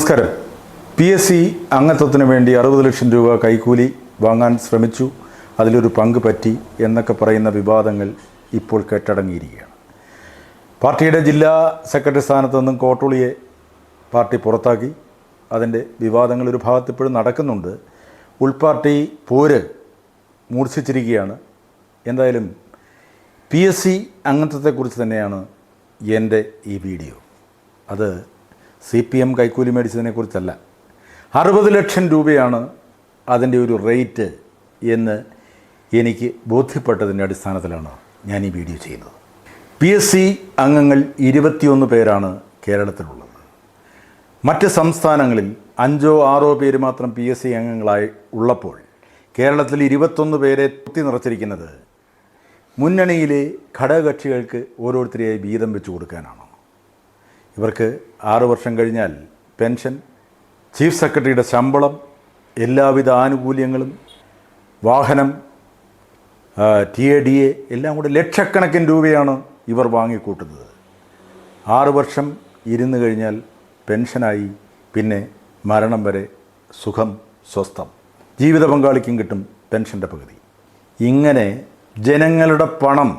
നമസ്കാരം. P S C അംഗത്വത്തിന് വേണ്ടി അറുപത് ലക്ഷം രൂപ കൈക്കൂലി വാങ്ങാൻ ശ്രമിച്ചു. അതിലൊരു പങ്ക് പറ്റി എന്നൊക്കെ പറയുന്ന വിവാദങ്ങൾ ഇപ്പോൾ കെട്ടടങ്ങിയിരിക്കുകയാണ്. പാർട്ടിയുടെ ജില്ലാ സെക്രട്ടറി സ്ഥാനത്ത് നിന്നും കോട്ടുളിയെ പാർട്ടി പുറത്താക്കി. അതിന്റെ വിവാദങ്ങൾ ഒരു ഭാഗത്ത് ഇപ്പോഴും നടക്കുന്നുണ്ട്. ഉൾപാർട്ടി പോര് മൂർച്ഛിച്ചിരിക്കുകയാണ്. എന്തായാലും പി എസ് സി അംഗത്വത്തെക്കുറിച്ച് തന്നെയാണ് എന്റെ ഈ വീഡിയോ. അത് സി പി എം കൈക്കൂലി മേടിച്ചതിനെക്കുറിച്ചല്ല അറുപത് ലക്ഷം രൂപയാണ് അതിന്റെ ഒരു റേറ്റ് എന്ന് എനിക്ക് ബോധ്യപ്പെട്ടതിന്റെ അടിസ്ഥാനത്തിലാണ് ഞാൻ ഈ വീഡിയോ ചെയ്യുന്നത്. പി എസ് സി അംഗങ്ങൾ ഇരുപത്തിയൊന്ന് പേരാണ് കേരളത്തിലുള്ളത്. മറ്റ് സംസ്ഥാനങ്ങളിൽ അഞ്ചോ ആറോ പേര് മാത്രം പി എസ് സി അംഗങ്ങളായി ഉള്ളപ്പോൾ കേരളത്തിൽ ഇരുപത്തൊന്ന് പേരെ കുത്തി നിറച്ചിരിക്കുന്നത് മുന്നണിയിലെ ഘടകകക്ഷികൾക്ക് ഓരോരുത്തരെയായി വീതം വെച്ച് കൊടുക്കാനാണ്. ഇവർക്ക് ആറു വർഷം കഴിഞ്ഞാൽ പെൻഷൻ ചീഫ് സെക്രട്ടറിയുടെ ശമ്പളം എല്ലാവിധ ആനുകൂല്യങ്ങളും വാഹനം ടി എ ഡി എ എല്ലാം കൂടെ ലക്ഷക്കണക്കിന് രൂപയാണ് ഇവർ വാങ്ങിക്കൂട്ടുന്നത്. ആറ് വർഷം ഇരുന്ന് കഴിഞ്ഞാൽ പെൻഷനായി പിന്നെ മരണം വരെ സുഖം സ്വസ്ഥം ജീവിത പങ്കാളിക്കും കിട്ടും പെൻഷന്റെ പകുതി. ഇങ്ങനെ ജനങ്ങളുടെ പണം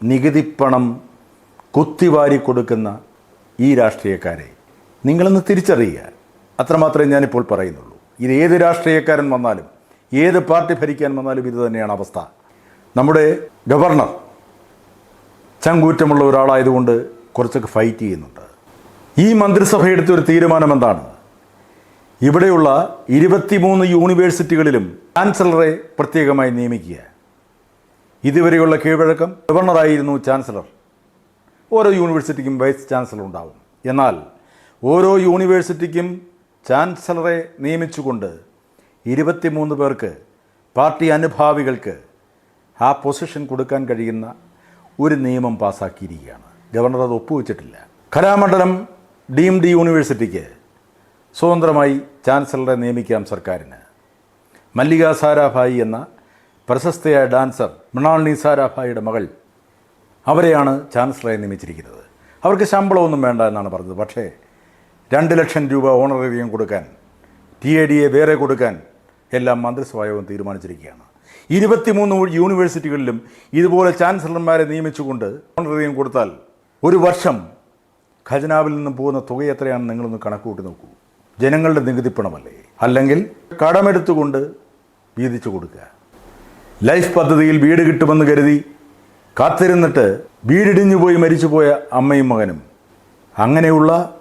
നികുതിപ്പണം കുത്തിവാരി കൊടുക്കുന്ന ഈ രാഷ്ട്രീയക്കാരെ നിങ്ങളൊന്ന് തിരിച്ചറിയുക. അത്രമാത്രമേ ഞാനിപ്പോൾ പറയുന്നുള്ളൂ. ഇത് ഏത് രാഷ്ട്രീയക്കാരൻ വന്നാലും ഏത് പാർട്ടി ഭരിക്കാൻ വന്നാലും ഇത് തന്നെയാണ് അവസ്ഥ. നമ്മുടെ ഗവർണർ ചങ്കൂറ്റമുള്ള ഒരാളായതുകൊണ്ട് കുറച്ചൊക്കെ ഫൈറ്റ് ചെയ്യുന്നുണ്ട്. ഈ മന്ത്രിസഭ എടുത്ത ഒരു തീരുമാനം എന്താണ്? ഇവിടെയുള്ള ഇരുപത്തിമൂന്ന് യൂണിവേഴ്സിറ്റികളിലും ചാൻസലറെ പ്രത്യേകമായി നിയമിക്കുക. ഇതുവരെയുള്ള കീഴ്വഴക്കം ഗവർണറായിരുന്നു ചാൻസലർ. ഓരോ യൂണിവേഴ്സിറ്റിക്കും വൈസ് ചാൻസലർ ഉണ്ടാവും എന്നാൽ ഓരോ യൂണിവേഴ്സിറ്റിക്കും ചാൻസലറെ നിയമിച്ചുകൊണ്ട് ഇരുപത്തിമൂന്ന് പേർക്ക് പാർട്ടി അനുഭാവികൾക്ക് ആ പൊസിഷൻ കൊടുക്കാൻ കഴിയുന്ന ഒരു നിയമം പാസ്സാക്കിയിരിക്കുകയാണ് ഗവർണർ അത് ഒപ്പുവെച്ചിട്ടില്ല. കലാമണ്ഡലം ഡീംഡ് യൂണിവേഴ്സിറ്റിക്ക് സ്വതന്ത്രമായി ചാൻസലറെ നിയമിക്കാം സർക്കാരിന്. മല്ലിക സാരാഭായി എന്ന പ്രശസ്തയായ ഡാൻസർ മൃണാളിനി സാരാഭായിയുടെ മകൾ അവരെയാണ് ചാൻസലറായി നിയമിച്ചിരിക്കുന്നത്. അവർക്ക് ശമ്പളമൊന്നും വേണ്ട എന്നാണ് പറഞ്ഞത്. പക്ഷേ രണ്ട് ലക്ഷം രൂപ ഓണറേറിയം കൊടുക്കാൻ ടി എ ഡി എ വേറെ കൊടുക്കാൻ എല്ലാം മന്ത്രിസഭായോഗം തീരുമാനിച്ചിരിക്കുകയാണ്. ഇരുപത്തിമൂന്ന് യൂണിവേഴ്സിറ്റികളിലും ഇതുപോലെ ചാൻസലർമാരെ നിയമിച്ചുകൊണ്ട് ഓണറേറിയം കൊടുത്താൽ ഒരു വർഷം ഖജനാവിൽ നിന്നും പോകുന്ന തുക എത്രയാണെന്ന് നിങ്ങളൊന്ന് കണക്ക് കൂട്ടി നോക്കൂ. ജനങ്ങളുടെ നികുതി പണമല്ലേ? അല്ലെങ്കിൽ കടമെടുത്തുകൊണ്ട് വീതിച്ചു കൊടുക്കുക. ലൈഫ് പദ്ധതിയിൽ വീട് കിട്ടുമെന്ന് കരുതി കാത്തിരുന്നിട്ട് വീടിടിഞ്ഞു പോയി മരിച്ചുപോയ അമ്മയും മകനും. അങ്ങനെയുള്ള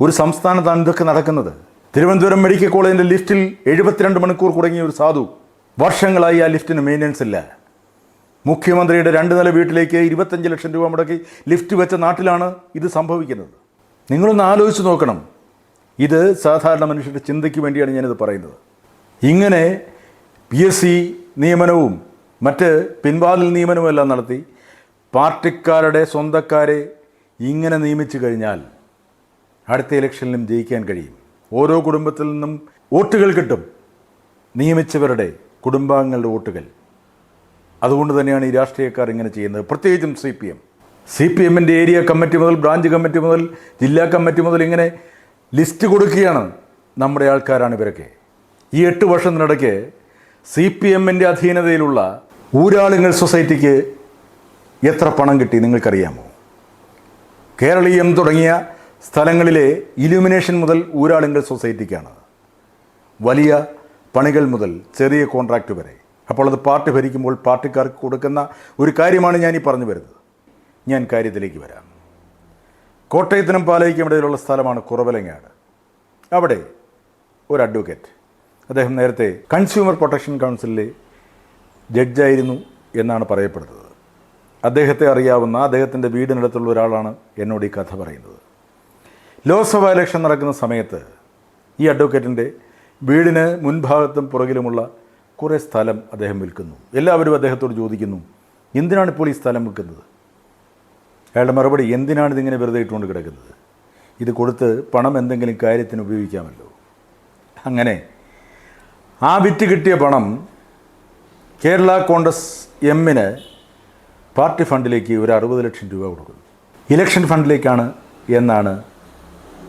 ഒരു സംസ്ഥാനത്താണ് ഇതൊക്കെ നടക്കുന്നത്. തിരുവനന്തപുരം മെഡിക്കൽ കോളേജിന്റെ ലിഫ്റ്റിൽ എഴുപത്തിരണ്ട് മണിക്കൂർ തുടങ്ങിയ ഒരു സാധു. വർഷങ്ങളായി ആ ലിഫ്റ്റിന് മെയിന്റനൻസ് ഇല്ല. മുഖ്യമന്ത്രിയുടെ രണ്ട് നില വീട്ടിലേക്ക് ഇരുപത്തഞ്ച് ലക്ഷം രൂപ മുടക്കി ലിഫ്റ്റ് വെച്ച നാട്ടിലാണ് ഇത് സംഭവിക്കുന്നത്. നിങ്ങളൊന്ന് ആലോചിച്ച് നോക്കണം. ഇത് സാധാരണ മനുഷ്യരുടെ ചിന്തയ്ക്ക് വേണ്ടിയാണ് ഞാനിത് പറയുന്നത്. ഇങ്ങനെ പി എസ് സി നിയമനവും മറ്റ് പിൻവാതിൽ നിയമനവും എല്ലാം നടത്തി പാർട്ടിക്കാരുടെ സ്വന്തക്കാരെ ഇങ്ങനെ നിയമിച്ചു കഴിഞ്ഞാൽ അടുത്ത ഇലക്ഷനിലും ജയിക്കാൻ കഴിയും. ഓരോ കുടുംബത്തിൽ നിന്നും വോട്ടുകൾ കിട്ടും. നിയമിച്ചവരുടെ കുടുംബാംഗങ്ങളുടെ വോട്ടുകൾ. അതുകൊണ്ട് തന്നെയാണ് ഈ രാഷ്ട്രീയക്കാർ ഇങ്ങനെ ചെയ്യുന്നത്. പ്രത്യേകിച്ചും C P M C P എമ്മിന്റെ ഏരിയ കമ്മിറ്റി മുതൽ ബ്രാഞ്ച് കമ്മിറ്റി മുതൽ ജില്ലാ കമ്മിറ്റി മുതൽ ഇങ്ങനെ ലിസ്റ്റ് കൊടുക്കുകയാണ് നമ്മുടെ ആൾക്കാരാണ് ഇവരൊക്കെ. ഈ എട്ട് വർഷത്തിനിടയ്ക്ക് സി പി എമ്മിന്റെ അധീനതയിലുള്ള ഊരാളുങ്ങൾ സൊസൈറ്റിക്ക് എത്ര പണം കിട്ടി നിങ്ങൾക്കറിയാമോ? കേരളീയം തുടങ്ങിയ സ്ഥലങ്ങളിലെ ഇലുമിനേഷൻ മുതൽ ഊരാളുങ്കൽ സൊസൈറ്റിക്കാണ്. വലിയ പണികൾ മുതൽ ചെറിയ കോൺട്രാക്റ്റ് വരെ. അപ്പോൾ അത് പാർട്ടി ഭരിക്കുമ്പോൾ പാർട്ടിക്കാർക്ക് കൊടുക്കുന്ന ഒരു കാര്യമാണ് ഞാൻ ഈ പറഞ്ഞു വരുന്നത്. ഞാൻ കാര്യത്തിലേക്ക് വരാം. കോട്ടയത്തിനും പാലയ്ക്കും ഇടയിലുള്ള സ്ഥലമാണ് കുറവലങ്ങാട്. അവിടെ ഒരു അഡ്വക്കേറ്റ്. അദ്ദേഹം നേരത്തെ കൺസ്യൂമർ പ്രൊട്ടക്ഷൻ കൗൺസിലിലെ ജഡ്ജായിരുന്നു എന്നാണ് പറയപ്പെടുന്നത്. അദ്ദേഹത്തെ അറിയാവുന്ന അദ്ദേഹത്തിന്റെ വീടിനടുത്തുള്ള ഒരാളാണ് എന്നോട് ഈ കഥ പറയുന്നത്. ലോക്സഭാ ഇലക്ഷൻ നടക്കുന്ന സമയത്ത് ഈ അഡ്വക്കേറ്റിന്റെ വീടിന് മുൻഭാഗത്തും പുറകിലുമുള്ള കുറേ സ്ഥലം അദ്ദേഹം വിൽക്കുന്നു. എല്ലാവരും അദ്ദേഹത്തോട് ചോദിക്കുന്നു എന്തിനാണ് ഇപ്പോൾ ഈ സ്ഥലം വിൽക്കുന്നത്? അയാളുടെ മറുപടി എന്തിനാണ് ഇതിങ്ങനെ വെറുതെ ഇട്ടുകൊണ്ട് കിടക്കുന്നത്? ഇത് കൊടുത്ത് പണം എന്തെങ്കിലും കാര്യത്തിന് ഉപയോഗിക്കാമല്ലോ. അങ്ങനെ ആ വിറ്റ് കിട്ടിയ പണം കേരള കോൺഗ്രസ് എമ്മിന് പാർട്ടി ഫണ്ടിലേക്ക് ഒരു അറുപത് ലക്ഷം രൂപ കൊടുക്കുന്നു. ഇലക്ഷൻ ഫണ്ടിലേക്കാണ് എന്നാണ്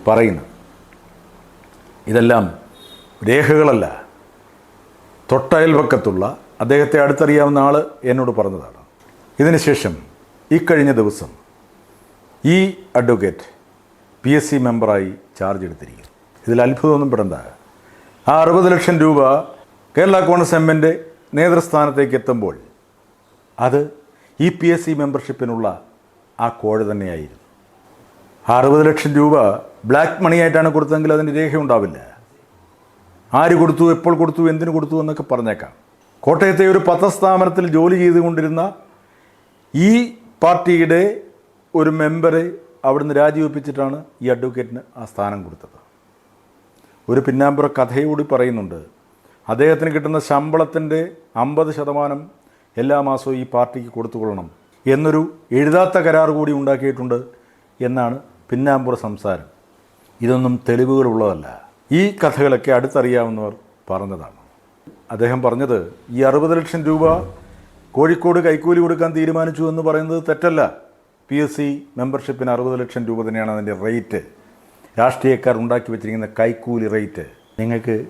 പറയുന്നത്. ഇതെല്ലാം രേഖകളല്ല. തൊട്ടയൽവക്കത്തുള്ള അദ്ദേഹത്തെ അടുത്തറിയാവുന്ന ആൾ എന്നോട് പറഞ്ഞതാണ്. ഇതിനുശേഷം ഇക്കഴിഞ്ഞ കഴിഞ്ഞ ദിവസം ഈ അഡ്വക്കേറ്റ് പി എസ് സി മെമ്പറായി ചാർജ് എടുത്തിരിക്കുന്നു. ഇതിൽ അത്ഭുതമൊന്നും പെടണ്ട. ആ അറുപത് ലക്ഷം രൂപ കേരള കോൺഗ്രസ് എമ്മിന്റെ നേതൃസ്ഥാനത്തേക്ക് എത്തുമ്പോൾ അത് ഈ പി എസ് സി മെമ്പർഷിപ്പിനുള്ള ആ കോഴ തന്നെയായിരുന്നു. അറുപത് ലക്ഷം രൂപ ബ്ലാക്ക് മണിയായിട്ടാണ് കൊടുത്തതെങ്കിൽ അതിന് രേഖയുണ്ടാവില്ല. ആര് കൊടുത്തു എപ്പോൾ കൊടുത്തു എന്തിന് കൊടുത്തു എന്നൊക്കെ പറഞ്ഞേക്കാം. കോട്ടയത്തെ ഒരു പത്രസ്ഥാപനത്തിൽ ജോലി ചെയ്തുകൊണ്ടിരുന്ന ഈ പാർട്ടിയുടെ ഒരു മെമ്പറെ അവിടുന്ന് രാജിവെപ്പിച്ചിട്ടാണ് ഈ അഡ്വക്കേറ്റിന് ആ സ്ഥാനം കൊടുത്തത്. ഒരു പിന്നാമ്പുറ കഥയോടി പറയുന്നുണ്ട് അദ്ദേഹത്തിന് കിട്ടുന്ന ശമ്പളത്തിന്റെ അമ്പത് ശതമാനം എല്ലാ മാസവും ഈ പാർട്ടിക്ക് കൊടുത്തുകൊള്ളണം എന്നൊരു എഴുതാത്ത കരാർ കൂടി ഉണ്ടാക്കിയിട്ടുണ്ട് എന്നാണ് പിന്നാമ്പുറ സംസാരം. ഇതൊന്നും തെളിവുകളുള്ളതല്ല. ഈ കഥകളൊക്കെ അടുത്തറിയാവുന്നവർ പറഞ്ഞതാണ്. അദ്ദേഹം പറഞ്ഞത് ഈ അറുപത് ലക്ഷം രൂപ കോഴിക്കോട് കൈക്കൂലി കൊടുക്കാൻ തീരുമാനിച്ചു എന്ന് പറയുന്നത് തെറ്റല്ല. പി എസ് സി മെമ്പർഷിപ്പിന് അറുപത് ലക്ഷം രൂപ തന്നെയാണ് അതിന്റെ റേറ്റ്. രാഷ്ട്രീയക്കാർ ഉണ്ടാക്കി വെച്ചിരിക്കുന്ന കൈക്കൂലി റേറ്റ് നിങ്ങൾക്ക്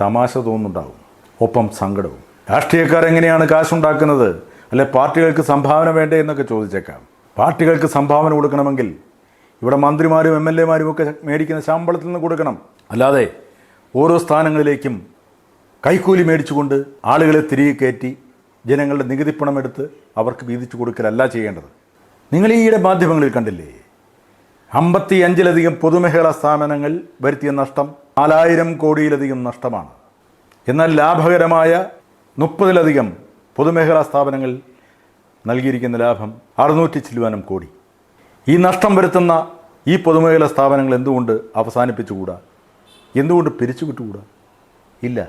തമാശ തോന്നുന്നുണ്ടാവും. ഒപ്പം സങ്കടവും. രാഷ്ട്രീയക്കാർ എങ്ങനെയാണ് കാശുണ്ടാക്കുന്നത്? അല്ലെ പാർട്ടികൾക്ക് സംഭാവന വേണ്ടേ എന്നൊക്കെ ചോദിച്ചേക്കാം. പാർട്ടികൾക്ക് സംഭാവന കൊടുക്കണമെങ്കിൽ ഇവിടെ മന്ത്രിമാരും എം എൽ എമാരും ഒക്കെ മേടിക്കുന്ന ശമ്പളത്തിൽ നിന്ന് കൊടുക്കണം. അല്ലാതെ ഓരോ സ്ഥാനങ്ങളിലേക്കും കൈക്കൂലി മേടിച്ചുകൊണ്ട് ആളുകളെ തിരികെ കയറ്റി ജനങ്ങളുടെ നികുതിപ്പണം എടുത്ത് അവർക്ക് വീതിച്ചു കൊടുക്കലല്ല ചെയ്യേണ്ടത്. നിങ്ങൾ ഈയിടെ മാധ്യമങ്ങളിൽ കണ്ടില്ലേ? അമ്പത്തി അഞ്ചിലധികം പൊതുമേഖലാ സ്ഥാപനങ്ങൾ വരുത്തിയ നഷ്ടം നാലായിരം കോടിയിലധികം നഷ്ടമാണ്. എന്നാൽ ലാഭകരമായ മുപ്പതിലധികം പൊതുമേഖലാ സ്ഥാപനങ്ങൾ നൽകിയിരിക്കുന്ന ലാഭം അറുന്നൂറ്റി ചില്ലുവാനം കോടി. ഈ നഷ്ടം വരുത്തുന്ന ഈ പൊതുമേഖലാ സ്ഥാപനങ്ങൾ എന്തുകൊണ്ട് അവസാനിപ്പിച്ചുകൂടാ? എന്തുകൊണ്ട് പിരിച്ചു വിട്ടുകൂടാ ഇല്ല.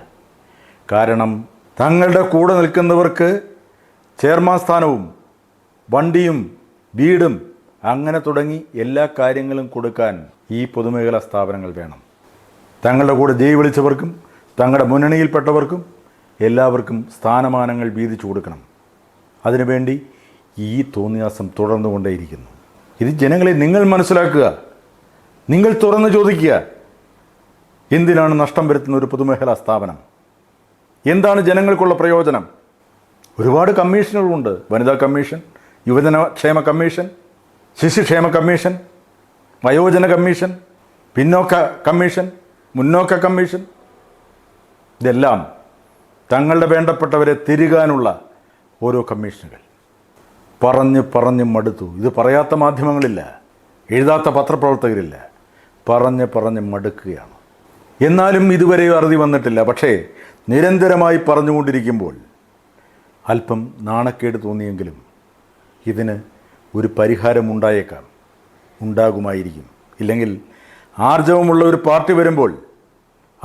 കാരണം തങ്ങളുടെ കൂടെ നിൽക്കുന്നവർക്ക് ചെയർമാൻ സ്ഥാനവും വണ്ടിയും വീടും അങ്ങനെ തുടങ്ങി എല്ലാ കാര്യങ്ങളും കൊടുക്കാൻ ഈ പൊതുമേഖലാ സ്ഥാപനങ്ങൾ വേണം. തങ്ങളുടെ കൂടെ ജയ് വിളിച്ചവർക്കും തങ്ങളുടെ മുന്നണിയിൽപ്പെട്ടവർക്കും എല്ലാവർക്കും സ്ഥാനമാനങ്ങൾ വീതിച്ചു കൊടുക്കണം. അതിനുവേണ്ടി ഈ തോന്നിയാസം തുടർന്നുകൊണ്ടേയിരിക്കുന്നു. ഇത് ജനങ്ങളെ നിങ്ങൾ മനസ്സിലാക്കുക. നിങ്ങൾ തുറന്നു ചോദിക്കുക. എന്തിനാണ് നഷ്ടം വരുത്തുന്ന ഒരു പൊതുമേഖലാ സ്ഥാപനം? എന്താണ് ജനങ്ങൾക്കുള്ള പ്രയോജനം? ഒരുപാട് കമ്മീഷനുകളുണ്ട്. വനിതാ കമ്മീഷൻ യുവജന ക്ഷേമ കമ്മീഷൻ ശിശുക്ഷേമ കമ്മീഷൻ വയോജന കമ്മീഷൻ പിന്നോക്ക കമ്മീഷൻ മുന്നോക്ക കമ്മീഷൻ. ഇതെല്ലാം തങ്ങളുടെ വേണ്ടപ്പെട്ടവരെ തിരുകാനുള്ള ഓരോ കമ്മീഷനുകൾ. പറഞ്ഞ് പറഞ്ഞ് മടുത്തു. ഇത് പറയാത്ത മാധ്യമങ്ങളില്ല. എഴുതാത്ത പത്രപ്രവർത്തകരില്ല. പറഞ്ഞ് പറഞ്ഞ് മടുക്കുകയാണ്. എന്നാലും ഇതുവരെ അറുതി വന്നിട്ടില്ല. പക്ഷേ നിരന്തരമായി പറഞ്ഞുകൊണ്ടിരിക്കുമ്പോൾ അല്പം നാണക്കേട് തോന്നിയെങ്കിലും ഇതിന് ഒരു പരിഹാരമുണ്ടായേക്കാം. ഉണ്ടാകുമായിരിക്കും. ഇല്ലെങ്കിൽ ആർജവമുള്ള ഒരു പാർട്ടി വരുമ്പോൾ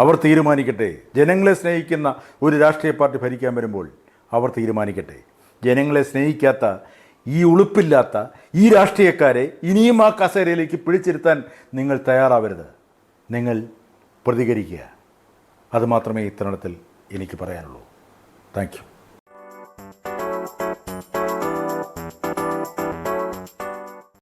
അവർ തീരുമാനിക്കട്ടെ. ജനങ്ങളെ സ്നേഹിക്കുന്ന ഒരു രാഷ്ട്രീയ പാർട്ടി ഭരിക്കാൻ വരുമ്പോൾ അവർ തീരുമാനിക്കട്ടെ. ജനങ്ങളെ സ്നേഹിക്കാത്ത ഈ ഉളുപ്പില്ലാത്ത ഈ രാഷ്ട്രീയക്കാരെ ഇനിയും ആ കസേരയിലേക്ക് പിടിച്ചിരുത്താൻ നിങ്ങൾ തയ്യാറാവരുത്. നിങ്ങൾ പ്രതികരിക്കുക. അതുമാത്രമേ ഇത്തരണത്തിൽ എനിക്ക് പറയാനുള്ളൂ. താങ്ക്